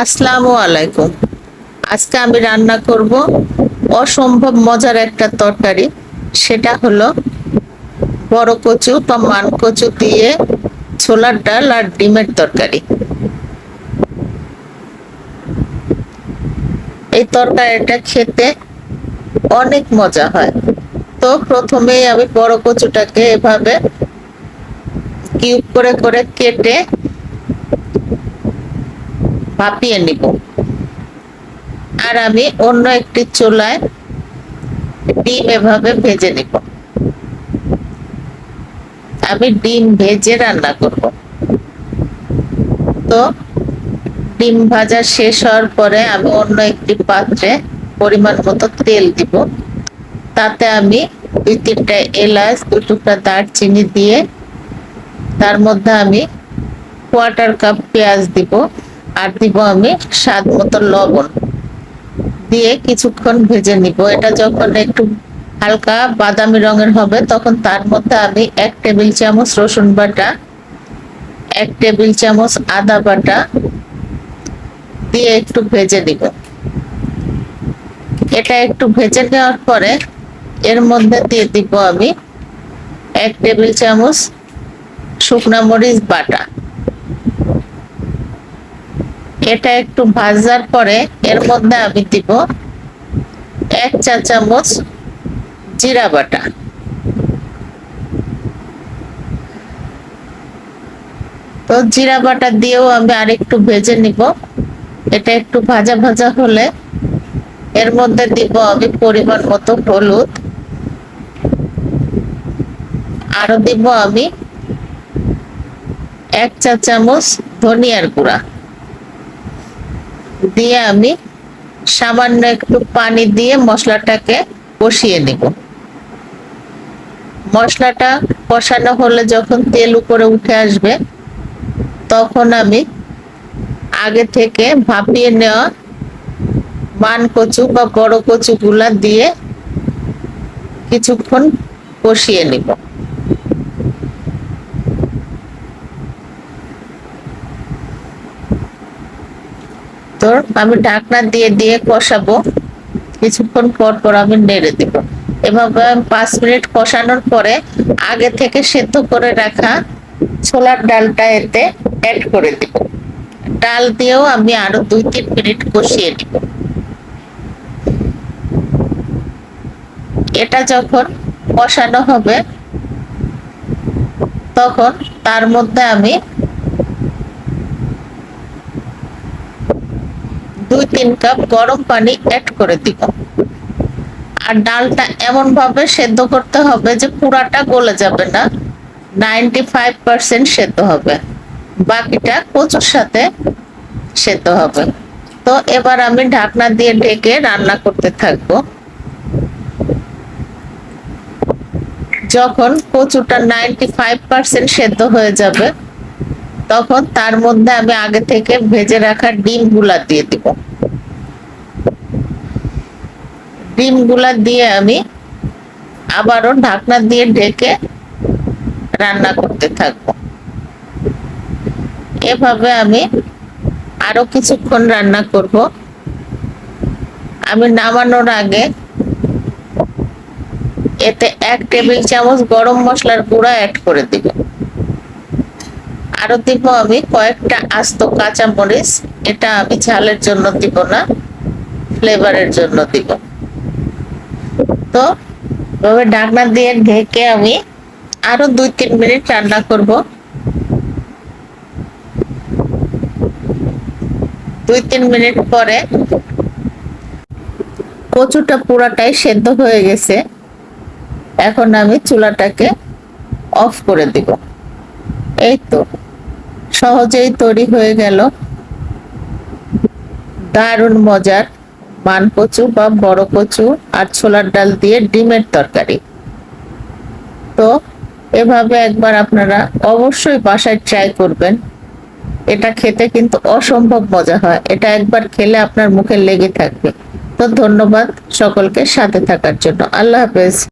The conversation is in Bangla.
আসসালামু আলাইকুম। আজকে আমি রান্না করব অসম্ভব মজার একটা তরকারি। সেটা হলো বড় কচু বা মান কচু দিয়ে ছোলার ডাল আর ডিমের তরকারি। এই তরকারিটা খেতে অনেক মজা হয়। তো প্রথমেই আমি বড় কচুটাকে এভাবে কিউব করে করে কেটে ভাপিয়ে নিব। আর আমি অন্য একটি চুলায় ডিম এভাবে ভেজে নিব। আমি ডিম ভেজে রান্না করব। তো ডিম ভাজা শেষ হওয়ার পরে আমি অন্য একটি পাত্রে পরিমাণ মতো তেল দিব। তাতে আমি দুই তিনটা এলাচ দু টুকরা দারচিনি দিয়ে তার মধ্যে আমি কোয়ার্টার কাপ পেঁয়াজ দিব। আর দিব আমি স্বাদ মতো লবণ। দিয়ে কিছুক্ষণ ভেজে নিব। এটা যখন একটু হালকা বাদামি রঙের হবে, তখন তার মধ্যে আমি এক টেবিল চামচ রসুন বাটা, এক টেবিল চামচ আদা বাটা দিয়ে একটু ভেজে নিব। এটা একটু ভেজে নেওয়ার পরে এর মধ্যে দিয়ে দিব আমি এক টেবিল চামচ শুকনা মরিচ বাটা। এটা একটু ভাজার পরে এর মধ্যে আমি দিব এক চা চামচ জিরা বাটা। তো জিরা বাটা দিয়েও আমি আরেকটু ভেজে নিব। এটা একটু ভাজা ভাজা হলে এর মধ্যে দিব আমি পরিমাণ মতো হলুদ। আরও দিব আমি এক চা চামচ ধনিয়ার গুঁড়া। দিয়ে আমি সামান্য একটু পানি দিয়ে মশলাটাকে কষিয়ে নিব। মশলাটা কষানো হলে যখন তেল উপরে উঠে আসবে, তখন আমি আগে থেকে ভাপিয়ে নেওয়া মান কচু বা বড় কচু গুলা দিয়ে কিছুক্ষণ কষিয়ে নিব। তো আমি ঢাকনা দিয়ে দিয়ে কষাবো। কিছুক্ষণ পর পর আমি নেড়ে দিব। এভাবে পাঁচ মিনিট কষানোর পরে আগে থেকে সেদ্ধ করে রাখা ছোলার ডালটা এতে অ্যাড করে দিব। ডাল দিয়েও আমি আরও দুই, তিন মিনিট কষিয়ে নিব। এটা যখন কষানো হবে, তখন তার মধ্যে আমি দুই তিন কাপ গরম পানি অ্যাড করে দিব। আর ডালটা এমন ভাবে সেদ্ধ করতে হবে যে পুরাটা গলে যাবে না। নাইনটি ফাইভ পার্সেন্ট সেদ্ধ হবে। বাকিটা কচুর সাথে সেদ্ধ হবে। তো এবার আমি ঢাকনা দিয়ে ঢেকে রান্না করতে থাকব। যখন কচুটা নাইনটি ফাইভ পার্সেন্ট সেদ্ধ হয়ে যাবে তখন তার মধ্যে আমি আগে থেকে ভেজে রাখা ডিমগুলা দিয়ে দিব। ডিমগুলা দিয়ে আমি আবারও ঢাকনা দিয়ে ঢেকে রান্না করতে থাকব। এভাবে আমি আরও কিছুক্ষণ রান্না করব। আমি নামানোর আগে এতে এক টেবিল চামচ গরম মশলার গুঁড়া অ্যাড করে দিব। আরও দিব আমি কয়েকটা আস্ত কাঁচা মরিচ এটা আমি ঝালের জন্য দিব না, ফ্লেভারের জন্য দিব। তো এভাবে ঢাকনা দিয়ে ঢেকে আমি আরও দুই তিন মিনিট রান্না করব। দুই তিন মিনিট পরে কচুটা পুরাটাই সেদ্ধ হয়ে গেছে। এখন আমি চুলাটাকে অফ করে দিব। এই তো। সহজেই তৈরি হয়ে গেল। দারুণ মজার মান কচু বা বড় কচু আর ছোলার ডাল দিয়ে ডিমের তরকারি। তো এভাবে একবার আপনারা অবশ্যই বাসায় ট্রাই করবেন। এটা খেতে কিন্তু অসম্ভব মজা হয়। এটা একবার খেলে আপনার মুখে লেগে থাকবে। তো ধন্যবাদ সকলকে সাথে থাকার জন্য। আল্লাহ হাফেজ।